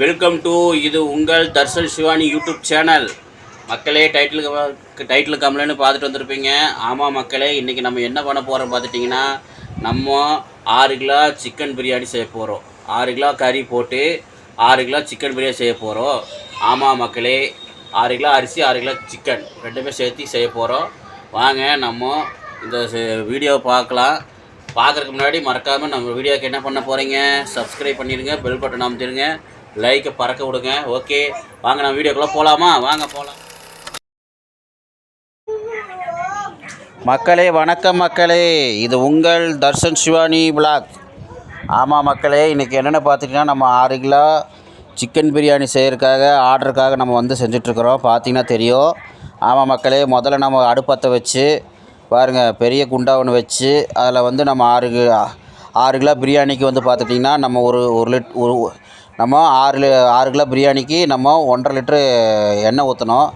Welcome to இது உங்கள் Darshan Shivani YouTube channel மக்களே டைட்டிலுக்கு டைட்டில் கம்லன்னு பார்த்துட்டு வந்திருப்பீங்க. ஆமாம் மக்களே இன்றைக்கி நம்ம என்ன பண்ண போகிறோம் பார்த்துட்டிங்கன்னா நம்ம ஆறு கிலோ சிக்கன் பிரியாணி செய்ய போகிறோம் ஆறு கிலோ கறி போட்டு ஆறு கிலோ சிக்கன் பிரியாணி செய்ய போகிறோம் ஆமாம் மக்களே ஆறு கிலோ அரிசி ஆறு கிலோ சிக்கன் ரெண்டுமே சேர்த்து செய்ய போகிறோம் வாங்க நம்ம இந்த வீடியோ பார்க்கலாம். பார்க்குறதுக்கு முன்னாடி மறக்காமல் நம்ம வீடியோக்கு என்ன பண்ண போகிறீங்க சப்ஸ்கிரைப் பண்ணிடுங்க பெல் பட்டன் அமைச்சிருங்க லைக்கை பறக்க விடுங்க. ஓகே வாங்க நம்ம வீடியோக்குள்ளே போகலாமா வாங்க போகலாம் மக்களே வணக்கம் மக்களே. இது உங்கள் தர்ஷன் சிவானி பிளாக் ஆமாம் மக்களே இன்றைக்கி என்னென்ன பார்த்துட்டிங்கன்னா நம்ம ஆறு கிலோ சிக்கன் பிரியாணி செய்கிறதுக்காக ஆர்டருக்காக நம்ம வந்து செஞ்சிட்ருக்குறோம். பார்த்தீங்கன்னா தெரியும். ஆமாம் மக்களே முதல்ல நம்ம அடுப்பத்தை வச்சு பாருங்கள் பெரிய குண்டா ஒன்று வச்சு அதில் வந்து நம்ம ஆறு ஆறு கிலோ பிரியாணிக்கு வந்து பார்த்துட்டிங்கன்னா நம்ம ஒரு ஒரு லிட் ஒரு நம்ம ஆறு ஆறு கிலோ பிரியாணிக்கு நம்ம ஒன்றரை லிட்ரு எண்ணெய் ஊற்றணும்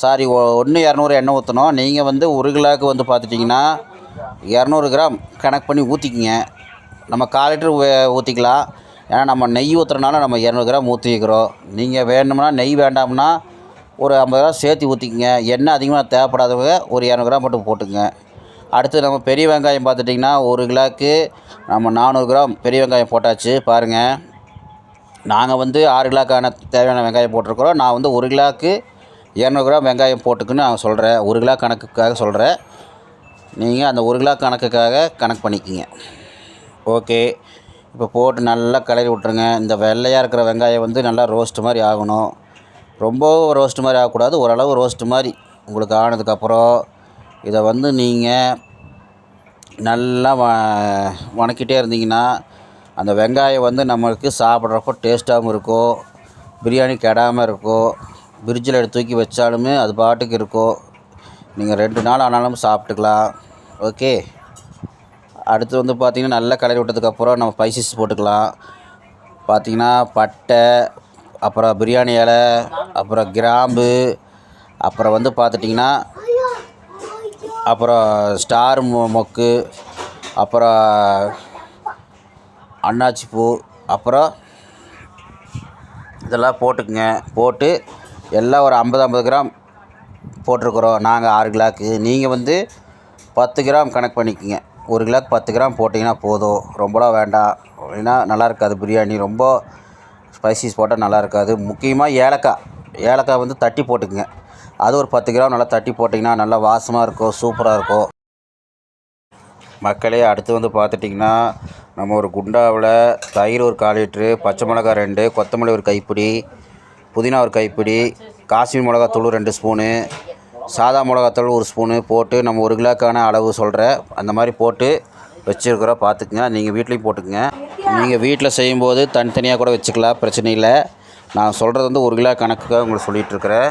சாரி ஒன்று இரநூறு எண்ணெய் ஊற்றணும் நீங்கள் வந்து ஒரு கிலோவுக்கு வந்து பார்த்துட்டிங்கன்னா இரநூறு கிராம் கணக்கு பண்ணி ஊற்றிக்கிங்க நம்ம கால் லிட்டர் ஊற்றிக்கலாம் ஏன்னா நம்ம நெய் ஊற்றுறனால நம்ம இரநூறு கிராம் ஊற்றிக்கிறோம் நீங்கள் வேணும்னா நெய் வேண்டாம்னா ஒரு ஐம்பது கிராம் சேர்த்து ஊற்றிக்கிங்க எண்ணெய் அதிகமாக தேவைப்படாதவங்க ஒரு இரநூறு கிராம் மட்டும் போட்டுங்க அடுத்து நம்ம பெரிய வெங்காயம் பார்த்துட்டிங்கன்னா ஒரு கிலோக்கு நம்ம நானூறு கிராம் பெரிய வெங்காயம் போட்டாச்சு. பாருங்கள் நாங்கள் வந்து ஆறு கிலோக்கான தேவையான வெங்காயம் போட்டிருக்கிறோம். நான் வந்து ஒரு கிலோக்கு இரநூறு கிராம் வெங்காயம் போட்டுக்குன்னு நான் சொல்கிறேன் ஒரு கிலோ கணக்குக்காக சொல்கிறேன் நீங்கள் அந்த ஒரு கிலோ கணக்குக்காக கணக்கு பண்ணிக்கிங்க. ஓகே. இப்போ போட்டு நல்லா கிளறி விட்ருங்க இந்த வெள்ளையாக இருக்கிற வெங்காயம் வந்து நல்லா ரோஸ்ட்டு மாதிரி ஆகணும். ரொம்ப ரோஸ்ட் மாதிரி ஆகக்கூடாது. ஓரளவு ரோஸ்ட் மாதிரி உங்களுக்கு ஆனதுக்கப்புறம் இதை வந்து நீங்கள் நல்லா வ வணக்கிட்டே இருந்தீங்கன்னா அந்த வெங்காயம் வந்து நம்மளுக்கு சாப்பிட்றப்போ டேஸ்ட்டாகவும் இருக்கும் பிரியாணி கெடாமல் இருக்கும் ஃப்ரிட்ஜில் எடுத்து தூக்கி வச்சாலுமே அது பாட்டுக்கு இருக்கும் நீங்கள் ரெண்டு நாள் ஆனாலும் சாப்பிட்டுக்கலாம். ஓகே? அடுத்து வந்து பார்த்திங்கன்னா நல்லா கலரி விட்டதுக்கப்புறம் நம்ம ஸ்பைசஸ் போட்டுக்கலாம். பார்த்திங்கன்னா பட்டை அப்புறம் பிரியாணி இலை அப்புறம் கிராம்பு அப்புறம் வந்து பார்த்துட்டிங்கன்னா அப்புறம் ஸ்டார் மொ மொக்கு அப்புறம் அன்னாச்சி பூ அப்புறம் இதெல்லாம் போட்டுக்குங்க. போட்டு எல்லாம் ஒரு ஐம்பது ஐம்பது கிராம் போட்டிருக்குறோம். நாங்கள் ஆறு கிலோக்கு நீங்கள் வந்து பத்து கிராம் கணக்கு பண்ணிக்கோங்க. ஒரு கிலோக்கு பத்து கிராம் போட்டிங்கன்னா போதும். ரொம்பலாம் வேண்டாம். அப்படின்னா நல்லா இருக்காது பிரியாணி. ரொம்ப ஸ்பைசிஸ் போட்டால் நல்லா இருக்காது. முக்கியமாக ஏலக்காய். ஏலக்காய் வந்து தட்டி போட்டுக்குங்க. அது ஒரு பத்து கிராம் நல்லா தட்டி போட்டிங்கன்னா நல்லா வாசமாக இருக்கும். சூப்பராக இருக்கும். மக்களே அடுத்து வந்து பார்த்துட்டிங்கன்னா நம்ம ஒரு குண்டாவில் தயிர் ஒரு கால் லிட்ரு பச்சை மிளகா ரெண்டு கொத்தமல்லி ஒரு கைப்பிடி புதினா ஒரு கைப்பிடி காஷ்மீர் மிளகாத்தூள் ரெண்டு ஸ்பூனு சாதா மிளகாத்தூள் ஒரு ஸ்பூனு போட்டு நம்ம ஒரு கிலோக்கான அளவு சொல்கிறேன் அந்த மாதிரி போட்டு வச்சுருக்குறோம். பார்த்துக்குங்க. நீங்கள் வீட்லேயும் போட்டுக்குங்க. நீங்கள் வீட்டில் செய்யும்போது தனித்தனியாக கூட வச்சுக்கலாம். பிரச்சனை இல்லை. நான் சொல்கிறது வந்து ஒரு கிலோ கணக்குக்காக உங்களுக்கு சொல்லிகிட்ருக்குறேன்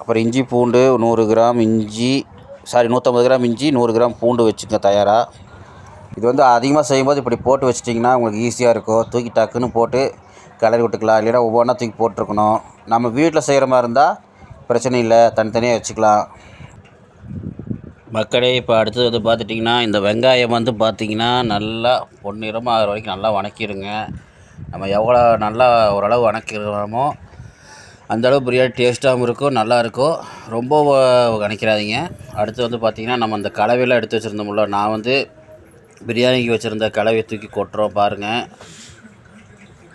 அப்புறம் இஞ்சி பூண்டு நூறு கிராம் இஞ்சி சாரி நூற்றம்பது கிராம் இஞ்சி நூறு கிராம் பூண்டு வச்சுக்க தயாராக இது வந்து அதிகமாக செய்யும்போது இப்படி போட்டு வச்சிட்டிங்கன்னா உங்களுக்கு ஈஸியாக இருக்கும். தூக்கி டக்குன்னு போட்டு கிளறி விட்டுக்கலாம் இல்லைன்னா ஒவ்வொன்றா தூக்கி போட்டிருக்கணும். நம்ம வீட்டில் செய்கிற மாதிரி இருந்தால் பிரச்சனை இல்லை. தனித்தனியாக வச்சுக்கலாம். மக்களே இப்போ அடுத்தது வந்து பார்த்துட்டிங்கன்னா இந்த வெங்காயம் வந்து பார்த்திங்கன்னா நல்லா பொன்னிறமாக ஆகிற வரைக்கும் நல்லா வணக்கிடுங்க. நம்ம எவ்வளோ நல்லா ஓரளவு வணக்கிறோமோ அந்தளவு பிரியாணி டேஸ்ட்டாகவும் இருக்கும் நல்லா இருக்கும். ரொம்ப வணக்கிறாதீங்க அடுத்து வந்து பார்த்திங்கன்னா நம்ம அந்த கலவையெல்லாம் எடுத்து வச்சுருந்தோம்ல நான் வந்து பிரியாணிக்கு வச்சுருந்த கலவையை தூக்கி கொட்டுறோம் பாருங்கள்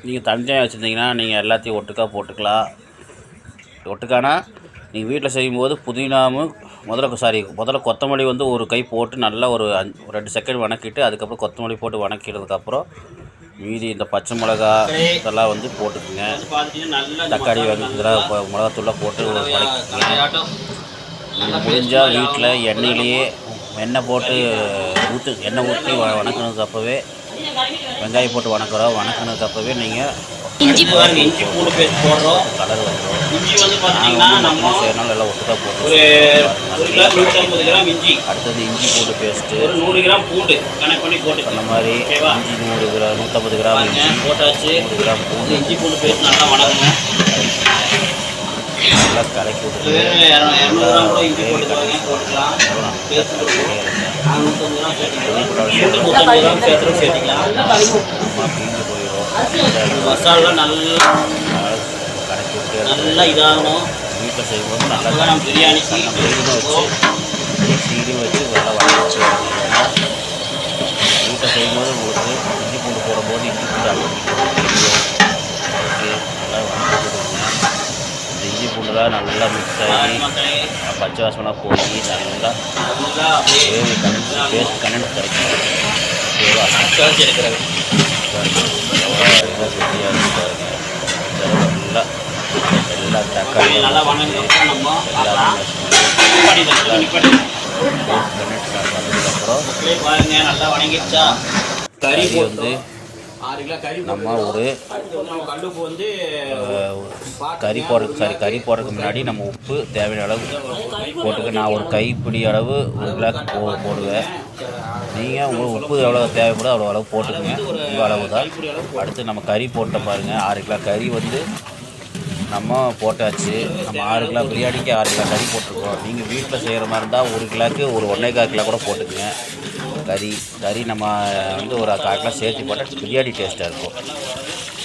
நீங்கள் தனித்தனியாக வச்சுருந்தீங்கன்னா நீங்கள் எல்லாத்தையும் ஒட்டுக்கா போட்டுக்கலாம். ஒட்டுக்கானா? நீங்கள் வீட்டில் செய்யும்போது புதினாவும் முதல்ல சாரி முதல்ல கொத்தமல்லி வந்து ஒரு கை போட்டு நல்லா ஒரு அஞ்சு ஒரு ரெண்டு செகண்ட் வணக்கிட்டு அதுக்கப்புறம் கொத்தமல்லி போட்டு வணக்கினதுக்கப்புறம் மீதி இந்த பச்சை மிளகா இதெல்லாம் வந்து போட்டுக்குங்க. தக்காளி வெங்காயம் இதெல்லாம் மிளகாத்தூள்லாம் போட்டு வதக்கிக்கங்க முடிஞ்சால் வீட்டில் எண்ணெயிலேயே எண்ணெய் போட்டு ஊற்று எண்ணெய் ஊற்றி வ வணக்கினதுக்கு அப்போவே வெங்காயம் போட்டு வணக்குறோம். வணக்கினதுக்கு அப்போவே நீங்கள் இஞ்சி இஞ்சி பூண்டு பேஸ்ட் போடுறோம். கலர் வந்துடும் இஞ்சி வந்து பார்த்தீங்கன்னா நம்ம செய்யறனால எல்லாம் ஒட்டுக்கா போட்டு ஒரு ஒரு கிலோ நூற்றி ஐம்பது கிராம் இஞ்சி. அடுத்தது இஞ்சி பூண்டு பேஸ்ட்டு. ஒரு நூறு கிராம் பூண்டு கணக்கு பண்ணி போட்டு அந்த மாதிரி? இஞ்சி நூறு கிராம் நூற்றம்பது கிராம் இஞ்சி போட்டாச்சு. நூறு கிராம் பூண்டு. இஞ்சி பூண்டு பேஸ்ட் நல்லா வணக்கணும் நல்லா கலக்கி விட்டுட்டு வெறும் போட்டுக்கலாம் சேர்த்து போயிடும் மசாலா நல்லா கடைச்சி விட்டு நல்லா இதாகணும் வீட்டில் செய்யும்போது நல்லா நம்ம பிரியாணிக்கு நம்ம வீடு வச்சு சீடி வச்சு நல்லா வச்சு வீட்டில் செய்யும்போது உங்களுக்கு இஞ்சி பூண்டு போடும்போது இஞ்சி பூண்டு அழுத்தி ஓகே பூண்டுலாம் நல்லா மிக்ஸ் ஆகி பச்சை வாசனை போய் நல்லா கிரேவி கண்டென்ஸ் பேஸ்ட் கண்டென்ஸ் கிடைக்கும் ஓகேவா எடுக்கிறது நல்லா எல்லா தக்காளி நல்லா நல்லா வணங்கிடுச்சா கறி வந்து நம்ம ஒரு கறி போடுறதுக்கு சாரி கறி போடுறதுக்கு முன்னாடி நம்ம உப்பு தேவையான அளவு போட்டுக்க நான் ஒரு கைப்பிடி அளவு ஒரு கிளாஸ் போ போடுவேன். நீங்கள் உங்களுக்கு உப்பு எவ்வளோ தேவைப்படுதோ அவ்வளோ அளவு போட்டுக்கோங்க. உங்கள் அளவு தான் அடுத்து நம்ம கறி போட்ட பாருங்கள் ஆறு கிலோ கறி வந்து நம்ம போட்டாச்சு. நம்ம ஆறு கிலோ பிரியாணிக்கு ஆறு கிலோ கறி போட்டிருக்கோம். நீங்கள் வீட்டில் செய்கிற மாதிரி இருந்தால் ஒரு கிலோக்கு ஒரு ஒன்றே கால் கிலோ கூட போட்டுக்கோங்க. கறி கறி நம்ம வந்து ஒரு கால் கிலோ சேர்த்து போட்டால் பிரியாணி டேஸ்ட்டாக இருக்கும்.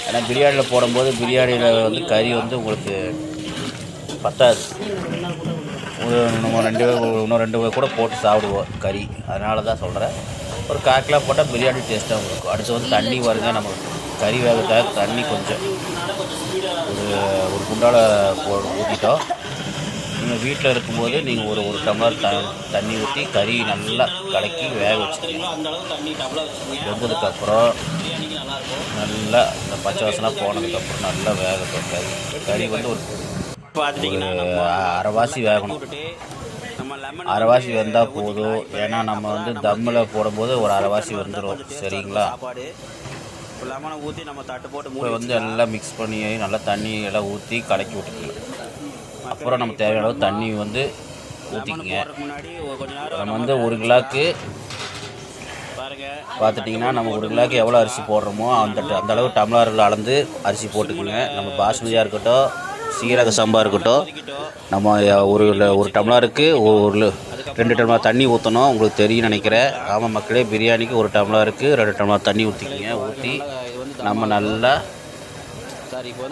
ஏன்னா பிரியாணியில் போடும்போது பிரியாணியில் வந்து கறி வந்து உங்களுக்கு பத்தாது. ஒரு நம்ம ரெண்டு இன்னும் ரெண்டு பேர் கூட போட்டு சாப்பிடுவோம் கறி. அதனால தான் சொல்கிறேன் ஒரு கால் கிலோ போட்டால் பிரியாணி டேஸ்ட்டாகவும் இருக்கும். அடுத்து வந்து தண்ணி வருங்க நம்ம கறி வேகத்தாக தண்ணி கொஞ்சம். ஒரு ஒரு குண்டால போ ஊற்றிட்டோம் நீங்கள் வீட்டில் இருக்கும்போது நீங்கள் ஒரு ஒரு டம்ளர் த தண்ணி ஊற்றி கறி நல்லா கலக்கி வேக வச்சுக்கோங்க. வெந்ததுக்கப்புறம் நல்லா இந்த பச்சை வாசனை போனதுக்கப்புறம் நல்லா வேகட்டும். கறி கறி வந்து ஒரு அரைவாசி வேகணும். அரைவாசி வெந்தால் போதும். ஏன்னா நம்ம வந்து தம்மில் போடும்போது ஒரு அரைவாசி வந்துடும் சரிங்களா? லெமனை ஊற்றி நம்ம தட்டு போட்டு மூடி வந்து எல்லாம் மிக்ஸ் பண்ணி நல்லா தண்ணி எல்லாம் ஊற்றி கலக்கி விட்டுக்கலாம் அப்புறம் நம்ம தேவையான அளவு தண்ணி வந்து ஊற்றிக்கங்க நம்ம வந்து ஒரு கிலோக்கு பாருங்க. பார்த்துட்டிங்கன்னா நம்ம ஒரு கிலோக்கு எவ்வளோ அரிசி போடுறோமோ அந்த அந்த அளவு டம்ளரில் அளந்து அரிசி போட்டுக்கோங்க. நம்ம பாஸ்மதியாக இருக்கட்டும் சீரக சம்பா இருக்கட்டும் நம்ம ஒரு ஒரு டம்ளருக்கு ஒரு ரெண்டு டம்ளர் தண்ணி ஊற்றணும் உங்களுக்கு தெரியும் நினைக்கிறேன். ஆமாம் மக்களே பிரியாணிக்கு ஒரு டம்ளருக்கு ரெண்டு டம்ளர் தண்ணி ஊற்றிக்கிங்க ஊற்றி நம்ம நல்லா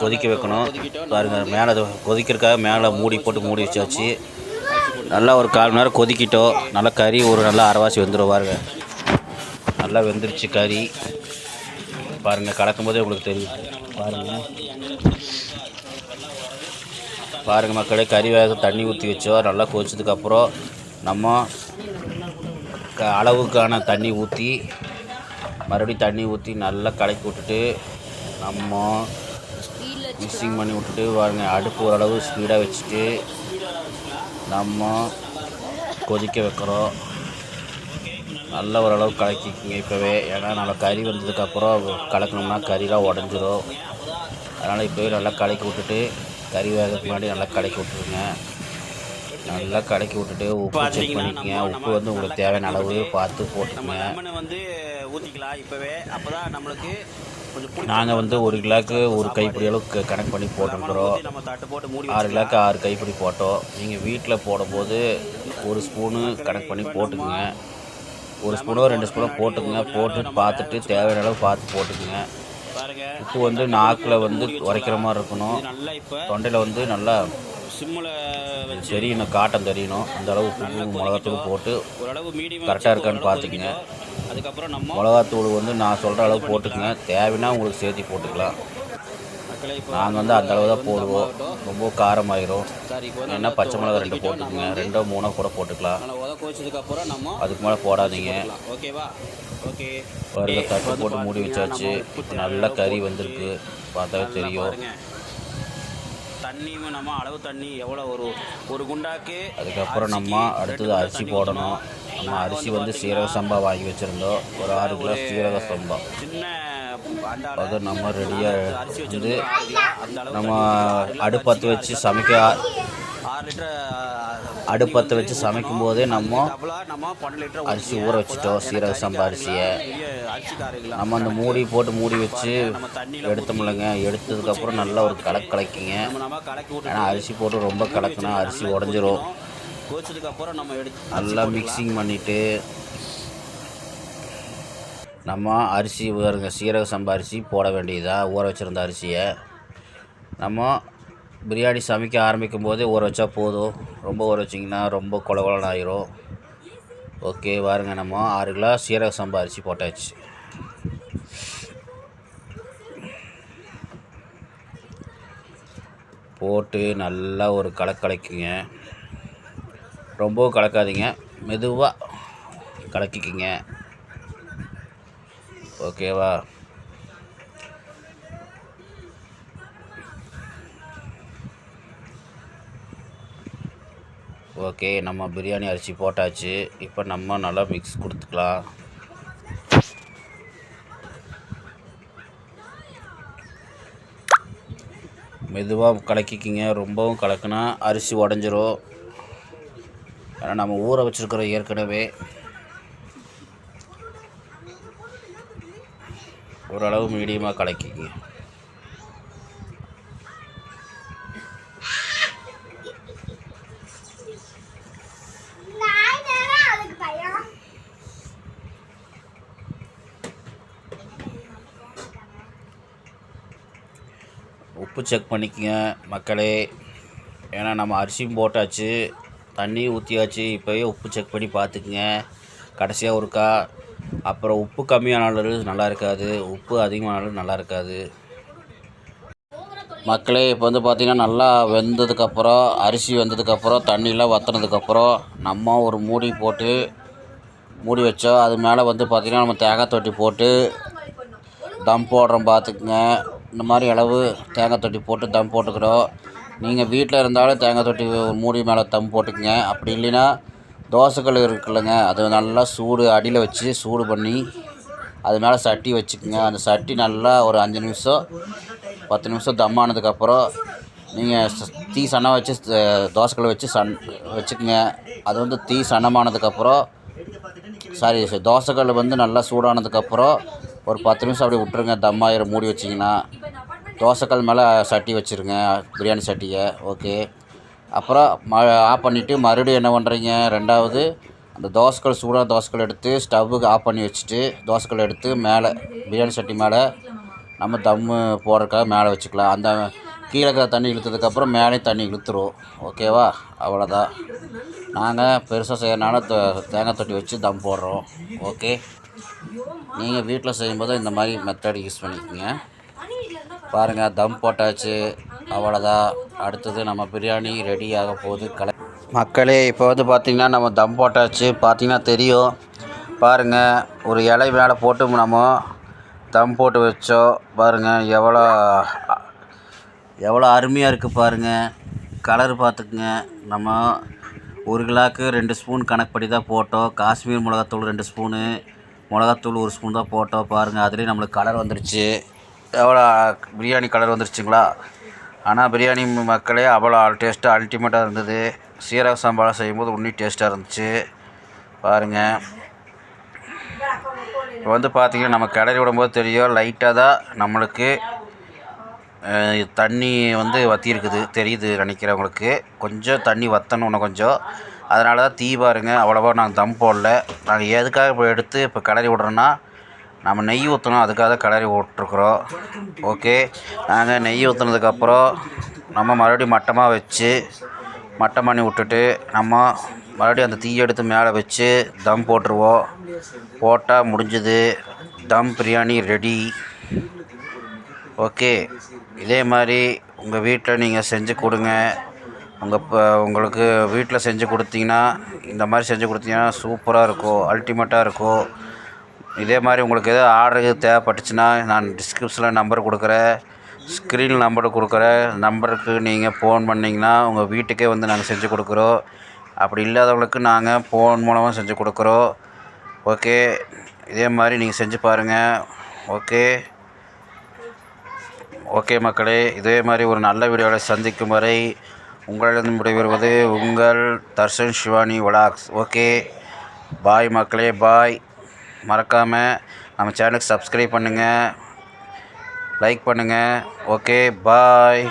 கொதிக்க வைக்கணும். பாருங்கள் மேலே கொதிக்கிறதுக்காக மேலே மூடி போட்டு மூடி வச்சாச்சு. நல்லா ஒரு கால் மணி நேரம் கொதிக்கிட்டோம். நல்லா கறி ஒரு நல்லா அரைவாசி வெந்துடும் பாருங்க. நல்லா வெந்துருச்சு கறி. பாருங்கள் கலக்கும் போதே உங்களுக்கு தெரியும். பாருங்கள் பாருங்கள் மக்களே கறி வேக தண்ணி ஊற்றி வச்சோம். நல்லா கொதிச்சதுக்கப்புறம் நம்ம க அளவுக்கான தண்ணி ஊற்றி மறுபடியும் தண்ணி ஊற்றி நல்லா கலக்கி விட்டுட்டு நம்ம மிக்சிங் பண்ணி விட்டுட்டு பாருங்க அடுப்பு ஓரளவு ஸ்பீடாக வச்சுட்டு நம்ம கொதிக்க வைக்கிறோம். நல்ல ஓரளவு கலக்கிக்கிங்க இப்போவே. ஏன்னா நல்லா கறி வந்ததுக்கப்புறம் கலக்கணும்னா கறிலாம் உடஞ்சிரும். அதனால் இப்போவே நல்லா கலக்கி விட்டுட்டு கறி வேகிறதுக்கு முன்னாடி நல்லா கலக்கி விட்டுருங்க. நல்லா கலக்கி விட்டுட்டு உப்பு செக் பண்ணிக்கங்க. உப்பு வந்து உங்களுக்கு தேவையான அளவு பார்த்து போட்டுக்கங்க. லெமனை வந்து ஊற்றிக்கலாம் இப்போவே. அப்போ தான் நம்மளுக்கு நாங்கள் வந்து ஒரு கிலோக்கு ஒரு கைப்பிடி அளவுக்கு கணக்கு பண்ணி போட்டுருக்குறோம். ஆறு கிலோக்கு ஆறு கைப்பிடி போட்டோம். நீங்கள் வீட்டில் போடும்போது ஒரு ஸ்பூனு கணக்கு பண்ணி போட்டுக்குங்க. ஒரு ஸ்பூனோ ரெண்டு ஸ்பூனோ போட்டுக்குங்க. போட்டு பார்த்துட்டு தேவையான அளவு பார்த்து போட்டுக்குங்க. உப்பு வந்து நாக்கில் வந்து உரைக்கிற மாதிரி இருக்கணும். தொண்டையில் வந்து நல்லா தெரியணும் காட்டம் தெரியணும். அந்த அளவு உப்பு மிளகாத்தூள் போட்டு கரெக்டாக இருக்கான்னு பார்த்துக்குங்க. அதுக்கப்புறம் நம்ம மிளகாத்தூள் வந்து நான் சொல்கிற அளவு போட்டுக்குங்க. தேவைன்னா உங்களுக்கு சேர்த்தி போட்டுக்கலாம். நாங்கள் வந்து அந்த அளவு தான் போடுவோம். ரொம்ப காரமாயிரும். என்ன பச்சை மிளகா ரெண்டு போட்டுக்குங்க. ரெண்டோ மூணோ கூட போட்டுக்கலாம். அதுக்கு மேலே போடாதீங்க. ஓகேவா? ஓகே பாருங்க தட்டு போட்டு மூடி வச்சாச்சு. நல்லா கறி வந்திருக்கு. பார்த்தாவே தெரியும். தண்ணியும் நம்ம அளவு தண்ணி எவ்வளோ ஒரு ஒரு குண்டாக்கு அதுக்கப்புறம் நம்ம அடுத்தது அரிசி போடணும். நம்ம அரிசி வந்து சீரக சம்பா வாங்கி வச்சுருந்தோம். ஒரு ஆறு கிலோ சீரக சம்பா. அது நம்ம ரெடியாக அரிசி வந்து நம்ம அடுப்பத்து வச்சு சமைக்க ஆறு லிட்டர் அடுப்பத்தை வச்சு சமைக்கும் போதே நம்ம அரிசி ஊற வச்சுட்டோம் சீரக சம்பா அரிசியை. நம்ம அந்த மூடி போட்டு மூடி வச்சு எடுத்தோம்லங்க. எடுத்ததுக்கப்புறம் நல்லா ஒரு கலக்கு கலக்கிங்க. ஏன்னா அரிசி போட்டு ரொம்ப கலக்குனா அரிசி உடஞ்சிரும். நம்ம எடுத்து நல்லா மிக்சிங் பண்ணிவிட்டு நம்ம அரிசி பாருங்க சீரக சம்பா அரிசி போட வேண்டியதாக ஊற வச்சுருந்த அரிசியை. நம்ம பிரியாணி சமைக்க ஆரம்பிக்கும் போதே ஊற வச்சா போதும். ரொம்ப ஊற வச்சிங்கன்னா ரொம்ப கொல கொலன்னு ஆயிரும். ஓகே பாருங்க நம்ம ஆறு கிலோ சீரக சம்பா அரிசி போட்டாச்சு. போட்டு நல்லா ஒரு கலக்கலைக்குங்க. ரொம்பவும் கலக்காதீங்க. மெதுவாக கலக்கிக்கிங்க. ஓகேவா? ஓகே நம்ம பிரியாணி அரிசி போட்டாச்சு. இப்போ நம்ம நல்லா மிக்ஸ் கொடுத்துக்கலாம். மெதுவாக கலக்கிக்கிங்க. ரொம்பவும் கலக்குனா அரிசி உடஞ்சிரும். ஏன்னா நம்ம ஊற வச்சுருக்கிறோம் ஏற்கனவே ஓரளவு மீடியமாக கலக்கிக்கிங்க நாய் நேரம் அதுக்கு பயம் உப்பு செக் பண்ணிக்கங்க மக்களே. ஏன்னா நம்ம அரிசியும் போட்டாச்சு தண்ணி ஊற்றியாச்சு இப்போயே உப்பு செக் பண்ணி பார்த்துக்குங்க. கடைசியாக ஒருக்கா. அப்புறம் உப்பு கம்மியானாலும் நல்லா இருக்காது உப்பு அதிகமானாலும் நல்லா இருக்காது. மக்களே இப்போ வந்து பார்த்திங்கன்னா நல்லா வெந்ததுக்கப்புறம் அரிசி வெந்ததுக்கப்புறம் தண்ணியெலாம் வத்தினதுக்கப்புறம் நம்ம ஒரு மூடி போட்டு மூடி வச்சோம் அது மேலே வந்து பார்த்திங்கன்னா நம்ம தேங்காய் தொட்டி போட்டு தம் போடுறோம் பார்த்துக்குங்க. இந்த மாதிரி அளவு தேங்காய் தொட்டி போட்டு தம் போட்டுக்கிறோம். நீங்கள் வீட்டில் இருந்தாலும் தேங்காய் தொட்டி மூடி மேலே தம் போட்டுக்கங்க. அப்படி இல்லைன்னா தோசைக்கல் இருக்குல்லங்க. அது நல்லா சூடு அடியில் வச்சு சூடு பண்ணி அது மேலே சட்டி வச்சுக்கோங்க. அந்த சட்டி நல்லா ஒரு அஞ்சு நிமிஷம் பத்து நிமிஷம் தம் ஆனதுக்கப்புறம் நீங்கள் தீ சனம் வச்சு தோசைக்கல் வச்சு சன் வச்சுக்கோங்க. அது வந்து தீ சனமானதுக்கப்புறம் சாரி தோசைக்கல் வந்து நல்லா சூடானதுக்கப்புறம் ஒரு பத்து நிமிஷம் அப்படியே விட்டுருங்க. தம் ஆயிரம் மூடி வச்சிங்கன்னா. தோசைக்கல் மேலே சட்டி வச்சுருங்க பிரியாணி சட்டியை ஓகே அப்புறம் ம ஆஃப் பண்ணிவிட்டு மறுபடியும் என்ன பண்ணுறீங்க ரெண்டாவது அந்த தோசைக்கல் சூடான தோசைக்கல் எடுத்து ஸ்டவ்வுக்கு ஆஃப் பண்ணி வச்சுட்டு தோசைக்கல் எடுத்து மேலே பிரியாணி சட்டி மேலே நம்ம தம்மு போடுறதுக்காக மேலே வச்சுக்கலாம். அந்த கீழே இருக்கிற தண்ணி இழுத்ததுக்கப்புறம் மேலே தண்ணி இழுத்துரும். ஓகேவா அவ்வளோதான் நாங்கள் பெருசாக செய்யறனால தே- தேங்காய் தொட்டி வச்சு தம் போடுறோம். ஓகே நீங்கள் வீட்டில் செய்யும்போது இந்த மாதிரி மெத்தட் யூஸ் பண்ணிக்கோங்க. பாருங்கள் தம் போட்டாச்சு. அவ்வளோதான் அடுத்தது நம்ம பிரியாணி ரெடி ஆக போகுது. கலை மக்களே இப்போ வந்து பார்த்திங்கன்னா நம்ம தம் போட்டாச்சு. பார்த்தீங்கன்னா தெரியும். பாருங்கள் ஒரு இலை மேலே போட்டு நம்ம தம் போட்டு வச்சோம். பாருங்கள் எவ்வளோ எவ்வளோ அருமையாக இருக்குது பாருங்கள் கலர் பார்த்துக்குங்க. நம்ம ஒரு கிலோக்கு ரெண்டு ஸ்பூன் கணக்குப்படி தான் போட்டோம். காஷ்மீர் மிளகாத்தூள் ரெண்டு ஸ்பூனு மிளகாத்தூள் ஒரு ஸ்பூன் தான் போட்டோம். பாருங்கள் அதுலேயும் நம்மளுக்கு கலர் வந்துருச்சு. எவ்வளோ பிரியாணி கலர் வந்துருச்சுங்களா? ஆனால் பிரியாணி மக்களே அவ்வளோ டேஸ்ட்டாக அல்டிமேட்டாக இருந்தது. சீரக சம்பாளம் செய்யும்போது இன்னும் டேஸ்ட்டாக இருந்துச்சு. பாருங்கள் இப்போ வந்து பார்த்திங்கன்னா நம்ம கிளறி விடும்போது தெரியும் லைட்டாக தான் நம்மளுக்கு தண்ணி வந்து வற்றிருக்குது தெரியுது நினைக்கிறவங்களுக்கு. கொஞ்சம் தண்ணி வற்றணும் இன்னும் கொஞ்சம். அதனால தான் தீ பாருங்கள் அவ்வளோவா நாங்கள் தம் போடல. நாங்கள் எதுக்காக இப்போ எடுத்து இப்போ கிளறி விட்றோன்னா நம்ம நெய் ஊற்றணும் அதுக்காக தான் கிளறி விட்ருக்குறோம் ஓகே நாங்கள் நெய் ஊற்றுனதுக்கப்புறம் நம்ம மறுபடியும் மட்டமாக வச்சு மட்டம் பண்ணி விட்டுட்டு நம்ம மறுபடியும் அந்த தீயை எடுத்து மேலே வச்சு தம் போட்டுருவோம். போட்டால் முடிஞ்சது. தம் பிரியாணி ரெடி ஓகே இதே மாதிரி உங்கள் வீட்டில் நீங்கள் செஞ்சு கொடுங்க. உங்கள் இப்போ உங்களுக்கு வீட்டில் செஞ்சு கொடுத்தீங்கன்னா இந்த மாதிரி செஞ்சு கொடுத்தீங்கன்னா சூப்பராக இருக்கும் அல்டிமேட்டாக இருக்கும். இதே மாதிரி உங்களுக்கு எதாவது ஆர்டரு தேவைப்பட்டுச்சுன்னா நான் டிஸ்கிரிப்ஷனில் நம்பர் கொடுக்குறேன். ஸ்க்ரீனில் நம்பர் கொடுக்குறேன். நம்பருக்கு நீங்கள் ஃபோன் பண்ணிங்கன்னா உங்கள் வீட்டுக்கே வந்து நாங்கள் செஞ்சு கொடுக்குறோம். அப்படி இல்லாதவங்களுக்கு நாங்கள் ஃபோன் மூலமாக செஞ்சு கொடுக்குறோம். ஓகே இதே மாதிரி நீங்கள் செஞ்சு பாருங்கள் ஓகே ஓகே மக்களே இதே மாதிரி ஒரு நல்ல வீடியோவில் சந்திக்கும் வரை உங்களிடம் விடைபெறுவது உங்கள் Darshan Shivani vlogs okay bye மக்களே பாய் மறக்காமல் நம்ம சேனலுக்கு சப்ஸ்கிரைப் பண்ணுங்கள் லைக் பண்ணுங்கள் ஓகே பாய்